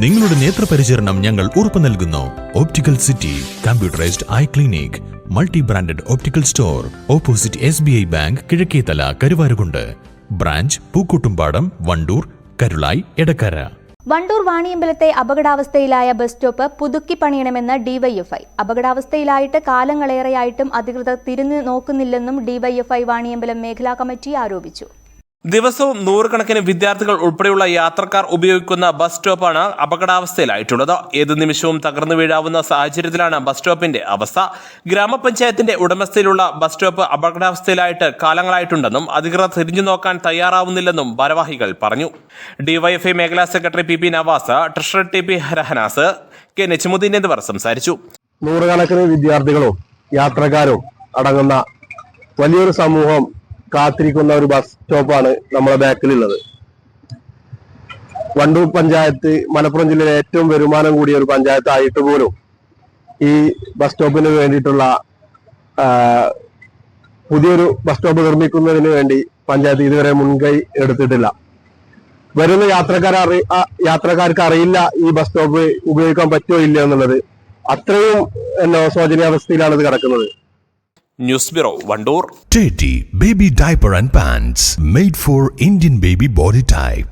നിങ്ങളുടെ നേത്രപരിചരണം ഞങ്ങൾ ഉറപ്പു നൽകുന്നു. Optical city computerised eye clinic multi branded optical store opposite S B I bank Kizhakkethala Karuvarakundu. Branch Pookkottumpadam Wandoor Karulai Edakkara. Wandoor വാണിയമ്പലത്തെ അപകടാവസ്ഥയിലായ bus stop പുതുക്കി പണിയണമെന്ന് DYFI അപകടാവസ്ഥയിലായിട്ട് കാലങ്ങളേറെയായിട്ടും അധികൃതർ തിരിഞ്ഞു നോക്കുന്നില്ലെന്നും ഡിവൈഎഫ്ഐ വാണിയമ്പലം മേഖലാ കമ്മിറ്റി ആരോപിച്ചു. ദിവസവും നൂറുകണക്കിന് വിദ്യാർത്ഥികൾ ഉൾപ്പെടെയുള്ള യാത്രക്കാർ ഉപയോഗിക്കുന്ന ബസ് സ്റ്റോപ്പാണ് അപകടാവസ്ഥയിലായിട്ടുള്ളത്. ഏത് നിമിഷവും തകർന്നു വീഴാവുന്ന സാഹചര്യത്തിലാണ് ബസ് സ്റ്റോപ്പിന്റെ അവസ്ഥ. ഗ്രാമപഞ്ചായത്തിന്റെ ഉടമസ്ഥയിലുള്ള ബസ് സ്റ്റോപ്പ് അപകടാവസ്ഥയിലായിട്ട് കാലങ്ങളായിട്ടുണ്ടെന്നും അധികൃതർ തിരിഞ്ഞു നോക്കാൻ തയ്യാറാവുന്നില്ലെന്നും ഭാരവാഹികൾ പറഞ്ഞു. ഡിവൈഎഫ്ഐ മേഖലാ secretary P P Navas treasurer T P Harahanas K Nechumuddin എന്നിവർ സംസാരിച്ചു. നൂറുകണക്കിന് വിദ്യാർത്ഥികളോ യാത്രക്കാരോ അടങ്ങുന്ന വലിയൊരു സമൂഹം കാത്തിരിക്കുന്ന ഒരു ബസ് സ്റ്റോപ്പാണ് നമ്മുടെ ബാക്കിലുള്ളത്. വണ്ടൂർ പഞ്ചായത്ത് മലപ്പുറം ജില്ലയിലെ ഏറ്റവും വരുമാനം കൂടിയ ഒരു പഞ്ചായത്തായിട്ട് പോലും ഈ ബസ് സ്റ്റോപ്പിന് വേണ്ടിയിട്ടുള്ള പുതിയൊരു ബസ് സ്റ്റോപ്പ് നിർമ്മിക്കുന്നതിന് വേണ്ടി പഞ്ചായത്ത് ഇതുവരെ മുൻകൈ എടുത്തിട്ടില്ല. വരുന്ന യാത്രക്കാർ അറി യാത്രക്കാർക്ക് അറിയില്ല ഈ ബസ് സ്റ്റോപ്പ് ഉപയോഗിക്കാൻ പറ്റുമോ ഇല്ല എന്നുള്ളത്. അത്രയും എന്നോ ശോചനീയാവസ്ഥയിലാണ് ഇത് കിടക്കുന്നത്. News bureau Wandoor Teddy Baby Diaper and Pants made for Indian baby body type.